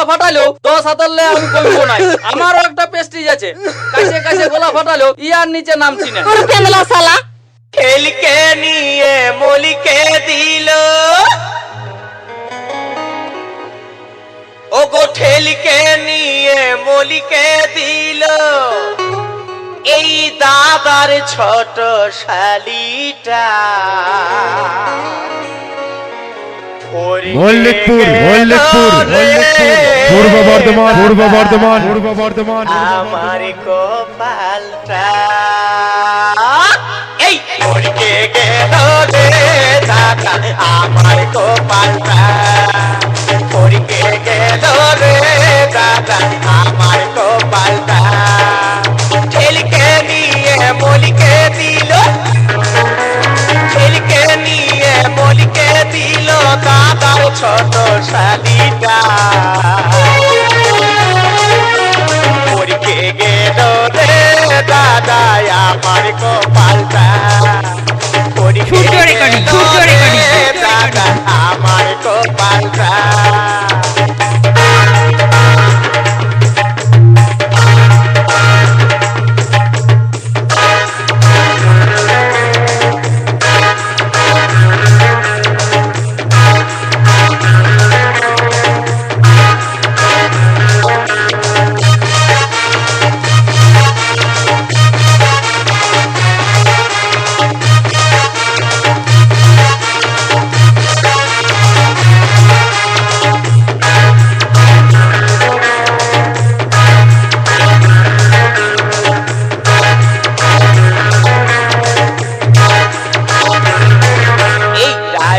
গলা ফাটালো দশ হাতারলে আমি কমবো না আমারও একটা পেস্টিজ আছে। কাছে কাছে গলা ফাটালো ইয়ার নিচে নামছি না তোর কেন্দলা শালা? খেলকে নিয়ে মলিকে দিল। ও গো ঠেলকে নিয়ে মলিকে দিল। এই দাদার ছোট শালিটা। মল্লিকপুর মল্লিকপুর মল্লিকপুর পূর্ব বর্ধমান পূর্ব বর্ধমান পূর্ব বর্ধমান। আমার কপালটা এই! মরকে গেল রে দাদা আমার কপালটা মরকে গেল দাদার ছোট শালিটা পরীকে গেল রে দাদা আমার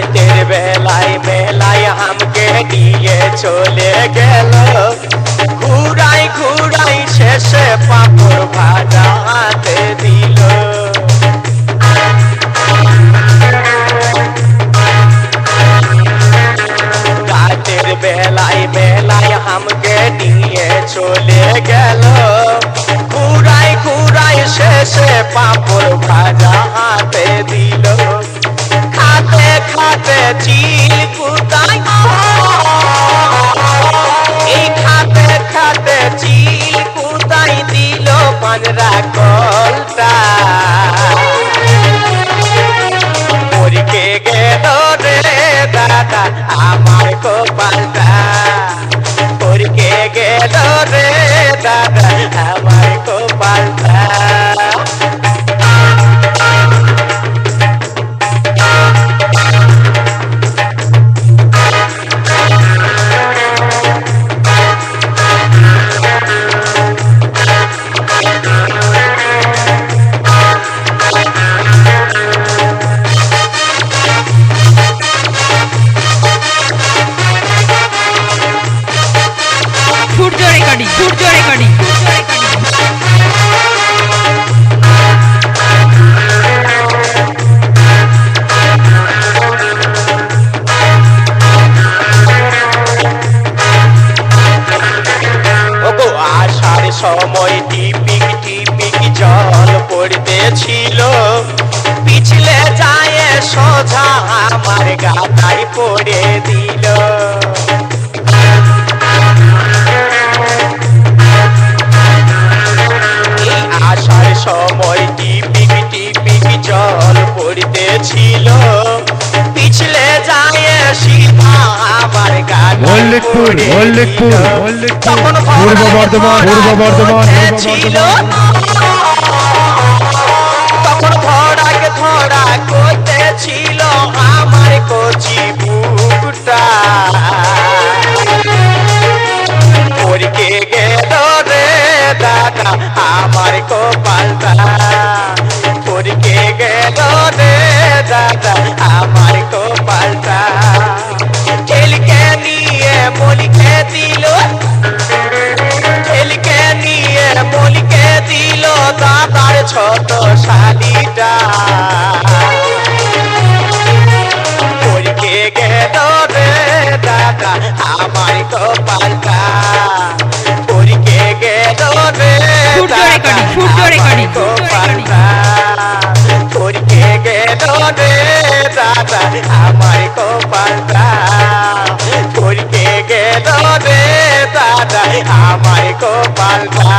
রাতের বেলায় মেলায় আমাকে নিয়ে চলে গেল। ঘুরাই ঘুরাই শেষে পাপড় ভাজা হাতে দিল। রাতের বেলায় মেলায় আমাকে নিয়ে চলে গেল। ঘুরাই ঘুরাই শেষে পাপড় ভাজা চিল কুদাই এই খাতে খাতে চিল কুদাই দিল পাঁজরা কলটা পরীকে গেল রে দাদা আমার কপালটা পরীকে গেল রে দাদা আমার কপালটা আসার সময় টিপিক টিপিক জল পড়তেছিল। পিছলে যায় সোজা আমার গাতায় পড়ে দিল। পড়তেছিল। পিছলে যায় সিধা আমার গাতায় মল্লিকপুর মল্লিকপুর পূর্ব বর্ধমান পূর্ব বর্ধমান ছোট শালিটা। পরীকে গেল রে দাদা আমার কপালটা পরীকে গেল রে দাদা আমার। কপালটা পরীকে গেল রে দাদা আমার কপালটা পরীকে গেল রে দাদা আমার কপালটা